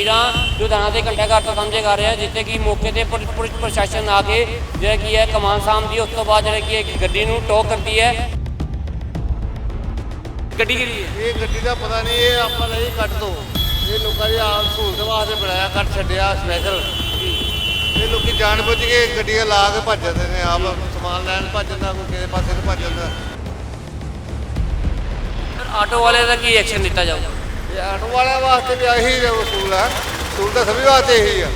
ਤਸਵੀਰਾਂ ਲੁਧਿਆਣਾ ਦੇ ਘੰਟਾ ਘਰ ਤੋਂ ਸਾਂਝੇ ਕਰ ਰਹੇ ਜਿੱਥੇ ਕਿ ਮੌਕੇ ਤੇ ਪੁਲਿਸ ਪ੍ਰਸ਼ਾਸਨ ਆ ਕੇ ਜਿਹੜਾ ਕੀ ਹੈ ਕਮਾਨ ਸਾਹਮਣੇ ਉਸ ਤੋਂ ਬਾਅਦ ਜਿਹੜਾ ਕੀ ਹੈ ਗੱਡੀ ਨੂੰ ਟੋ ਕਰਦੀ ਹੈ। ਗੱਡੀ ਕਿਹਦੀ ਹੈ? ਇਹ ਗੱਡੀ ਦਾ ਪਤਾ ਨਹੀਂ ਇਹ ਆਪਾਂ ਨਹੀਂ ਕੱਟ ਦੋ। ਇਹ ਲੋਕਾਂ ਦੀ ਆਪ ਸਹੂਲਤ ਵਾਸਤੇ ਬਣਾਇਆ ਕੱਟ ਛੱਡਿਆ ਸਪੈਸ਼ਲ ਇਹ ਲੋਕੀ ਜਾਣ ਬੁੱਝ ਕੇ ਗੱਡੀਆਂ ਲਾ ਕੇ ਭੱਜ ਜਾਂਦੇ ਨੇ ਆਪ ਸਮਾਨ ਲੈਣ ਭੱਜ ਜਾਂਦਾ ਕੋਈ ਕਿਸੇ ਪਾਸੇ ਨੂੰ ਭੱਜ ਜਾਂਦਾ। ਆਟੋ ਵਾਲੇ ਦਾ ਕੀ ਐਕਸ਼ਨ ਦਿੱਤਾ ਜਾਊਗਾ? ਇਹ ਆਟੋ ਵਾਲਿਆਂ ਵਾਸਤੇ ਵੀ ਆਹੀ ਅਸੂਲ ਹੈ ਅਸੂਲ ਤਾਂ ਸਭੀ ਵਾਸਤੇ ਇਹੀ ਆ।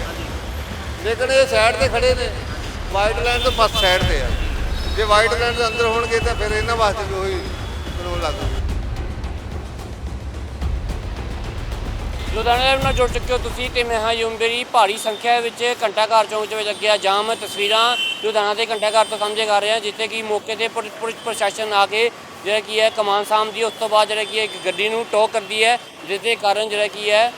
ਲੇਕਿਨ ਇਹ ਸਾਈਡ ਤੇ ਖੜੇ ਨੇ। ਵਾਈਟ ਲਾਈਨ ਤੋਂ ਬਸ ਸਾਈਡ ਤੇ ਆ। ਜੇ ਵਾਈਟ ਲਾਈਨ ਦੇ ਅੰਦਰ ਹੋਣਗੇ ਤਾਂ ਫਿਰ ਇਹਨਾਂ ਵਾਸਤੇ ਵੀ ਉਹੀ ਕਾਨੂੰਨ ਲਾਗੂ। ਲੁਧਿਆਣਾ ਲਾਈਵ ਨਾਲ ਜੁੜ ਚੁੱਕੇ ਹੋ ਤੁਸੀਂ ਤੇ ਮੈਂ ਹਾਂ ਯੂਮਬੇਰੀ ਭਾਰੀ ਸੰਖਿਆ ਵਿੱਚ ਘੰਟਾ ਘਰ ਚੌਂਕ ਦੇ ਵਿੱਚ ਲੱਗਿਆ ਜਾਮ ਤਸਵੀਰਾਂ। ਲੁਧਿਆਣਾ ਦੇ ਘੰਟਾ ਤੋਂ ਸਾਂਝੇ ਕਰ ਰਹੇ ਹਾਂ ਜਿੱਥੇ ਕਿ ਮੌਕੇ ਤੇ ਪੁਲਿਸ ਪ੍ਰਸ਼ਾਸਨ ਆ ਕੇ ਜਿਹੜਾ ਕੀ ਹੈ, ਕਮਾਨ ਸਾਹਮਣੇ ਉਸ ਤੋਂ ਬਾਅਦ ਜਿਹੜਾ ਕੀ ਹੈ ਗੱਡੀ ਨੂੰ ਟੋ ਕਰਦੀ ਹੈ ਜਿਸ ਦੇ ਕਾਰਨ ਜਿਹੜਾ ਕੀ ਹੈ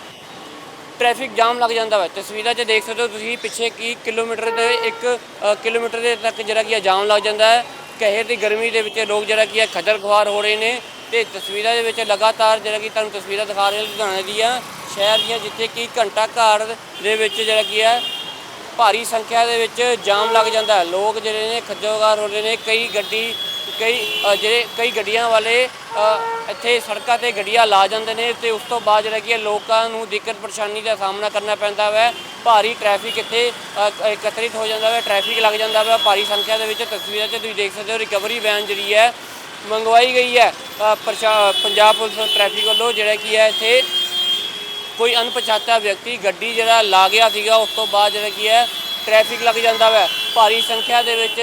ਟ੍ਰੈਫਿਕ ਜਾਮ ਲੱਗ ਜਾਂਦਾ ਹੈ ਤਸਵੀਰਾਂ 'ਚ ਦੇਖ ਸਕਦੇ ਹੋ ਤੁਸੀਂ ਪਿੱਛੇ ਕੀ ਕਿਲੋਮੀਟਰ ਦੇ ਇੱਕ ਕਿਲੋਮੀਟਰ ਦੇ ਤੱਕ ਜਿਹੜਾ ਕੀ ਹੈ ਜਾਮ ਲੱਗ ਜਾਂਦਾ ਹੈ। ਕਹਿਰ ਦੀ ਗਰਮੀ ਦੇ ਵਿੱਚ ਲੋਕ ਜਿਹੜਾ ਕੀ ਹੈ, ਖੱਜਲ ਖੁਆਰ ਹੋ ਰਹੇ ਨੇ ਤੇ ਤਸਵੀਰਾਂ ਦੇ ਵਿੱਚ ਲਗਾਤਾਰ ਜਿਹੜਾ ਕਿ ਤੁਹਾਨੂੰ ਤਸਵੀਰਾਂ ਦਿਖਾ ਰਹੇ ਲੁਧਿਆਣੇ ਦੀਆਂ ਸ਼ਹਿਰ ਦੀਆਂ, ਜਿੱਥੇ ਕਿ ਘੰਟਾ ਘਰ ਦੇ ਵਿੱਚ ਜਿਹੜਾ ਕੀ ਹੈ, ਭਾਰੀ ਸੰਖਿਆ ਦੇ ਵਿੱਚ ਜਾਮ ਲੱਗ ਜਾਂਦਾ ਲੋਕ ਜਿਹੜੇ ਨੇ ਖੱਜਲਖਾਰ ਹੋ ਰਹੇ ਨੇ, ਕਈ ਗੱਡੀ ਕਈ ਜਿਹੜੇ ਕਈ ਗੱਡੀਆਂ ਵਾਲੇ ਇੱਥੇ ਸੜਕਾਂ ਤੇ ਗੱਡੀਆਂ ਲਾ ਜਾਂਦੇ ਨੇ ਤੇ ਉਸ ਤੋਂ ਬਾਅਦ ਜਿਹੜਾ ਕਿ ਹੈ ਲੋਕਾਂ ਨੂੰ ਦਿੱਕਤ ਪਰੇਸ਼ਾਨੀ ਦਾ ਸਾਹਮਣਾ ਕਰਨਾ ਪੈਂਦਾ ਹੈ ਭਾਰੀ ਟ੍ਰੈਫਿਕ ਇੱਥੇ ਇਕੱਤਰਿਤ ਹੋ ਜਾਂਦਾ ਹੈ ਟ੍ਰੈਫਿਕ ਲੱਗ ਜਾਂਦਾ ਹੈ ਭਾਰੀ ਸੰਖਿਆ ਦੇ ਵਿੱਚ ਤਸਵੀਰਾਂ 'ਚ ਤੁਸੀਂ ਦੇਖ ਸਕਦੇ ਹੋ, ਰਿਕਵਰੀ ਵੈਨ ਜਿਹੜੀ ਹੈ, ਮੰਗਵਾਈ ਗਈ ਹੈ। ਪ੍ਰਸ਼ਾ- ਪੰਜਾਬ ਪੁਲਿਸ ਟ੍ਰੈਫਿਕ ਵੱਲੋਂ ਜਿਹੜਾ ਕੀ ਹੈ ਇੱਥੇ ਕੋਈ ਅਣਪਛਾਤਾ ਵਿਅਕਤੀ ਗੱਡੀ ਜਿਹੜਾ ਲਾ ਗਿਆ ਸੀਗਾ, ਉਸ ਤੋਂ ਬਾਅਦ ਜਿਹੜਾ ਕੀ ਹੈ, ਟ੍ਰੈਫਿਕ ਲੱਗ ਜਾਂਦਾ ਵੈ। ਭਾਰੀ ਸੰਖਿਆ ਦੇ ਵਿੱਚ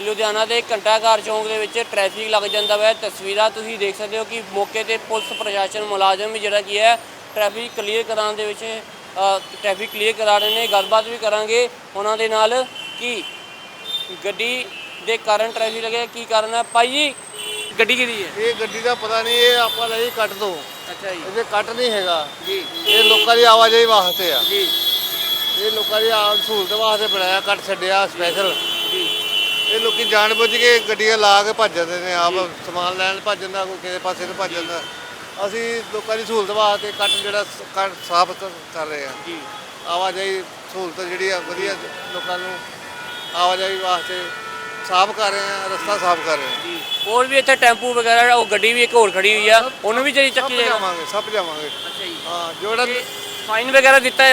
ਲੁਧਿਆਣਾ ਦੇ ਘੰਟਾਘਰ ਚੌਂਕ ਦੇ ਵਿੱਚ ਟ੍ਰੈਫਿਕ ਲੱਗ ਜਾਂਦਾ ਵੈ। ਤਸਵੀਰਾਂ ਤੁਸੀਂ ਦੇਖ ਸਕਦੇ ਹੋ ਕਿ ਮੌਕੇ ਤੇ ਪੁਲਿਸ ਪ੍ਰਸ਼ਾਸਨ ਮੁਲਾਜ਼ਮ ਵੀ ਜਿਹੜਾ ਕੀ ਹੈ ਟ੍ਰੈਫਿਕ ਕਲੀਅਰ ਕਰਾਉਣ ਦੇ ਵਿੱਚ ਟ੍ਰੈਫਿਕ ਕਲੀਅਰ ਕਰਾ ਰਹੇ ਨੇ। ਗੱਲਬਾਤ ਵੀ ਕਰਾਂਗੇ ਉਹਨਾਂ ਦੇ ਨਾਲ ਕਿ ਗੱਡੀ ਦੇ ਕਾਰਨ ਟ੍ਰੈਫਿਕ ਲੱਗਿਆ ਕੀ ਕਾਰਨ ਹੈ? ਭਾਈ ਜੀ ਗੱਡੀ ਕਿਹਦੀ ਹੈ? ਇਹ ਗੱਡੀ ਦਾ ਪਤਾ ਨਹੀਂ ਇਹ ਆਪਾਂ ਨਹੀਂ ਕੱਟ ਦੋ। ਅੱਛਾ ਜੀ। ਇਹਦੇ ਕੱਟ ਨਹੀਂ ਹੈਗਾ। ਜੀ। ਇਹ ਲੋਕਾਂ ਦੀ ਆਵਾਜਾਈ ਵਾਸਤੇ ਆ। ਜੀ। ਇਹ ਲੋਕਾਂ ਦੀ ਆਪ ਸਹੂਲਤ ਵਾਸਤੇ ਬਣਾਇਆ ਕੱਟ ਛੱਡਿਆ ਸਪੈਸ਼ਲ ਜੀ। ਇਹ ਲੋਕੀ ਜਾਣ ਬੁੱਝ ਕੇ ਗੱਡੀਆਂ ਲਾ ਕੇ ਭੱਜ ਜਾਂਦੇ ਨੇ ਆਪ ਸਮਾਨ ਲੈਣ ਭੱਜ ਜਾਂਦਾ ਕੋਈ ਕਿਸੇ ਪਾਸੇ ਨੂੰ ਭੱਜ ਜਾਂਦਾ। ਅਸੀਂ ਲੋਕਾਂ ਦੀ ਸਹੂਲਤ ਵਾਸਤੇ ਕੱਟ ਜਿਹੜਾ ਕੱਟ ਸਾਫ਼ ਕਰ ਰਹੇ ਆ ਜੀ। ਆਵਾਜਾਈ ਸਹੂਲਤ ਜਿਹੜੀ ਆ ਵਧੀਆ ਲੋਕਾਂ ਨੂੰ ਆਵਾਜਾਈ ਵਾਸਤੇ ਸਾਫ਼ ਕਰ ਰਹੇ ਆ ਰਸਤਾ ਸਾਫ਼ ਕਰ ਰਹੇ ਆ ਹੋਰ ਵੀ ਇੱਥੇ ਟੈਂਪੂ ਵਗੈਰਾ ਉਹ ਗੱਡੀ ਵੀ ਇੱਕ ਹੋਰ ਖੜੀ ਹੋਈ ਆ ਉਹਨੂੰ ਵੀ ਜਿਹੜੀ ਚੱਕੀ ਜਾਏਗਾ? ਜਾਵਾਂਗੇ ਸਭ ਜਾਵਾਂਗੇ ਅੱਛਾ ਜੀ। ਹਾਂ ਜਿਹੜਾ ਫਾਈਨ ਵਗੈਰਾ ਦਿੱਤਾ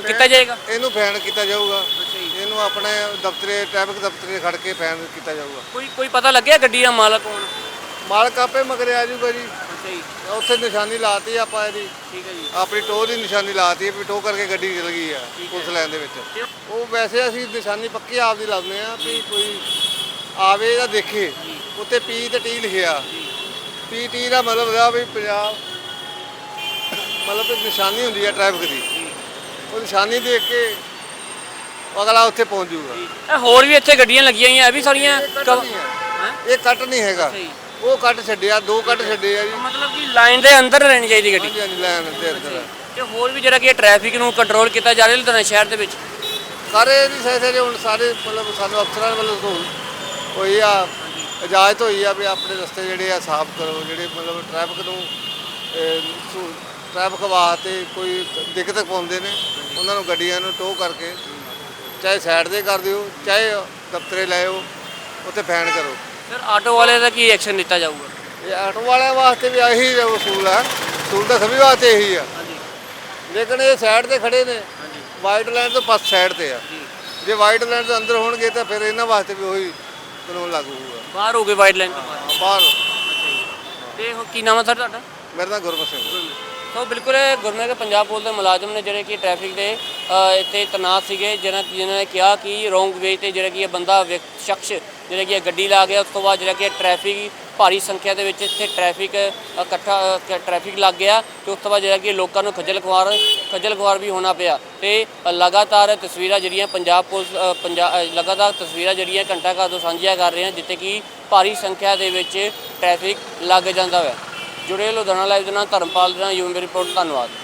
ਕੀਤਾ ਜਾਏਗਾ? ਇਹਨੂੰ ਫੈਨ ਕੀਤਾ ਜਾਊਗਾ। ਇਹਨੂੰ ਆਪਣੇ ਦਫ਼ਤਰੇ ਟ੍ਰੈਫਿਕ ਦਫ਼ਤਰੇ ਖੜ ਕੇ ਫੈਨ ਕੀਤਾ ਜਾਊਗਾ। ਕੋਈ ਕੋਈ ਪਤਾ ਲੱਗਿਆ ਗੱਡੀ ਦਾ ਮਾਲਕ ਕੌਣ? ਮਾਲਕ ਆਪੇ ਮਗਰੇ ਆ ਜਾਊਗਾ ਜੀ। ਅੱਛਾ ਜੀ। ਉੱਥੇ ਨਿਸ਼ਾਨੀ ਲਾਤੀ ਆਪਾਂ ਇਹਦੀ। ਠੀਕ ਹੈ ਜੀ। ਆਪਣੀ ਟੋਹ ਦੀ ਨਿਸ਼ਾਨੀ ਲਾਤੀ ਵੀ ਟੋਹ ਕਰਕੇ ਗੱਡੀ ਚਲ ਗਈ ਆ ਪੁਲਿਸ ਲਾਈਨ ਦੇ ਵਿੱਚ। ਉਹ ਵੈਸੇ ਅਸੀਂ ਨਿਸ਼ਾਨੀ ਪੱਕੀ ਆਪਦੀ ਲਾਉਂਦੇ ਆ ਵੀ ਕੋਈ ਆਵੇ ਜਾਂ ਦੇਖੇ। ਉੱਤੇ ਪੀ ਤੇ ਟੀ ਲਿਖਿਆ ਪੀ ਟੀ ਦਾ ਮਤਲਬ ਹੈ ਵੀ ਪੰਜਾਬ ਮਤਲਬ ਨਿਸ਼ਾਨੀ ਹੁੰਦੀ ਹੈ ਟ੍ਰੈਫਿਕ ਦੀ। ਉਹ ਨਿਸ਼ਾਨੀ ਦੇਖ ਕੇ ਅਗਲਾ ਉੱਥੇ ਪਹੁੰਚ ਜਾਊਗਾ। ਇਹ ਹੋਰ ਵੀ ਇੱਥੇ ਗੱਡੀਆਂ ਲੱਗੀਆਂ ਹੋਈਆਂ ਇਹ ਵੀ ਸਾਰੀਆਂ ਇਹ ਕੱਟ ਕਵ- ਨਹੀਂ ਹੈ। ਹੈਂ? ਇਹ ਕੱਟ ਨਹੀਂ ਹੈਗਾ। ਉਹ ਕੱਟ ਛੱਡਿਆ ਦੋ ਕੱਟ ਛੱਡੇ ਆ ਜੀ। ਮਤਲਬ ਕਿ ਲਾਈਨ ਦੇ ਅੰਦਰ ਰਹਿਣੀ ਚਾਹੀਦੀ ਗੱਡੀ। ਹਾਂਜੀ ਦੇ ਅੰਦਰ। ਤੇ ਹੋਰ ਵੀ ਜਿਹੜਾ ਕਿ ਟ੍ਰੈਫਿਕ ਨੂੰ ਕੰਟਰੋਲ ਕੀਤਾ ਜਾ ਰਿਹਾ ਲੁਧਿਆਣਾ ਸ਼ਹਿਰ ਦੇ ਵਿੱਚ? ਸਾਰੇ ਦੀ ਸਹਿ ਹੁਣ ਸਾਰੇ ਮਤਲਬ ਸਾਨੂੰ ਅਫਸਰਾਂ ਵੱਲੋਂ ਤੋਂ ਹੋਈ ਆ ਇਜਾਜ਼ਤ ਹੋਈ ਆ ਵੀ ਆਪਣੇ ਰਸਤੇ ਜਿਹੜੇ ਆ ਸਾਫ਼ ਕਰੋ ਜਿਹੜੇ ਮਤਲਬ ਟ੍ਰੈਫਿਕ ਨੂੰ ਟ੍ਰੈਫਿਕ ਵਾਸਤੇ ਕੋਈ ਦਿੱਕਤ ਪਾਉਂਦੇ ਨੇ ਉਹਨਾਂ ਨੂੰ ਗੱਡੀਆਂ ਨੂੰ ਟੋਹ ਕਰਕੇ ਚਾਹੇ ਸਾਈਡ ਤੇ ਕਰ ਦਿਓ ਚਾਹੇ ਦਫ਼ਤਰੇ ਲਾਇਓ ਉੱਥੇ ਫੈਨ ਕਰੋ। ਸਰ ਆਟੋ ਵਾਲੇ ਦਾ ਕੀ ਐਕਸ਼ਨ ਦਿੱਤਾ ਜਾਊਗਾ? ਇਹ ਆਟੋ ਵਾਲਿਆਂ ਵਾਸਤੇ ਵੀ ਆਹੀ ਅਸੂਲ ਆ। ਅਸੂਲ ਤਾਂ ਸਭੀ ਵਾਸਤੇ ਇਹੀ ਆ। ਲੇਕਿਨ ਇਹ ਸਾਈਡ ਤੇ ਖੜੇ ਨੇ। ਹਾਂਜੀ। ਵਾਈਟ ਲਾਈਨ ਤੋਂ ਬਸ ਸਾਈਡ ਤੇ ਆ। ਜੀ। ਵਾਈਟ ਲਾਈਨ ਦੇ ਅੰਦਰ ਹੋਣਗੇ ਤਾਂ ਫਿਰ ਇਹਨਾਂ ਵਾਸਤੇ ਵੀ ਉਹੀ ਕਾਨੂੰਨ ਲਾਗੂ ਹੋਊਗਾ। ਬਾਹਰ ਹੋ ਗਏ ਵਾਈਟ ਲਾਈਨ ਤੋਂ ਬਾਹਰ ਹਾਂ, ਬਾਹਰ ਤੇ ਹੁਣ ਕੀ ਨਾਮ ਹੈ ਸਰ ਤੁਹਾਡਾ? ਮੇਰਾ ਨਾਮ ਗੁਰਮਤ ਸਿੰਘ ਸੋ ਬਿਲਕੁਲ ਇਹ ਪੰਜਾਬ ਪੁਲਿਸ ਦੇ ਮੁਲਾਜ਼ਮ ਨੇ ਜਿਹੜੇ ਕਿ ਟ੍ਰੈਫਿਕ ਦੇ ਇੱਥੇ ਤਨਾਤ ਸੀਗੇ ਜਿਹਨਾਂ ਜਿਨ੍ਹਾਂ ਨੇ ਕਿਹਾ ਕਿ ਰੋਂਗ ਵੇ ਤੇ ਜਿਹੜਾ ਕਿ ਇਹ ਬੰਦਾ ਵਿਅਕ- ਸ਼ਖਸ ਜਿਹੜਾ ਕਿ ਇਹ ਗੱਡੀ ਲਾ ਗਿਆ ਉਸ ਤੋਂ ਬਾਅਦ ਜਿਹੜਾ ਕਿ ਇਹ ਟ੍ਰੈਫਿਕ ਭਾਰੀ ਸੰਖਿਆ ਦੇ ਵਿੱਚ ਇੱਥੇ ਟ੍ਰੈਫਿਕ ਇਕੱਠਾ ਅ, ਟ੍ਰੈਫਿਕ ਲੱਗ ਗਿਆ ਤੇ ਉਸ ਤੋਂ ਬਾਅਦ ਜਿਹੜਾ ਕਿ ਲੋਕਾਂ ਨੂੰ ਖੱਜਲ ਖੁਆਰ ਖੱਜਲ ਖੁਆਰ ਵੀ ਹੋਣਾ ਪਿਆ ਤੇ ਲਗਾਤਾਰ ਤਸਵੀਰਾਂ ਜਿਹੜੀਆਂ ਪੰਜਾਬ ਪੁਲਿਸ ਅ, ਪੰਜਾ ਲਗਾਤਾਰ ਤਸਵੀਰਾਂ ਜਿਹੜੀਆਂ ਘੰਟਾ ਘਰ ਤੋਂ ਸਾਂਝੀਆਂ ਕਰ ਰਹੇ ਹਾਂ ਜਿੱਥੇ ਕਿ ਭਾਰੀ ਸੰਖਿਆ ਦੇ ਵਿੱਚ ਟ੍ਰੈਫਿਕ ਲੱਗ ਜਾਂਦਾ ਹੈ। ਜੁੜੇ ਲੁਧਿਆਣਾ ਲਾਈਵ ਦੇ ਨਾਲ ਧਰਮਪਾਲ ਦੇ ਨਾਲ ਯੂਮ ਰਿਪੋਰਟ ਧੰਨਵਾਦ।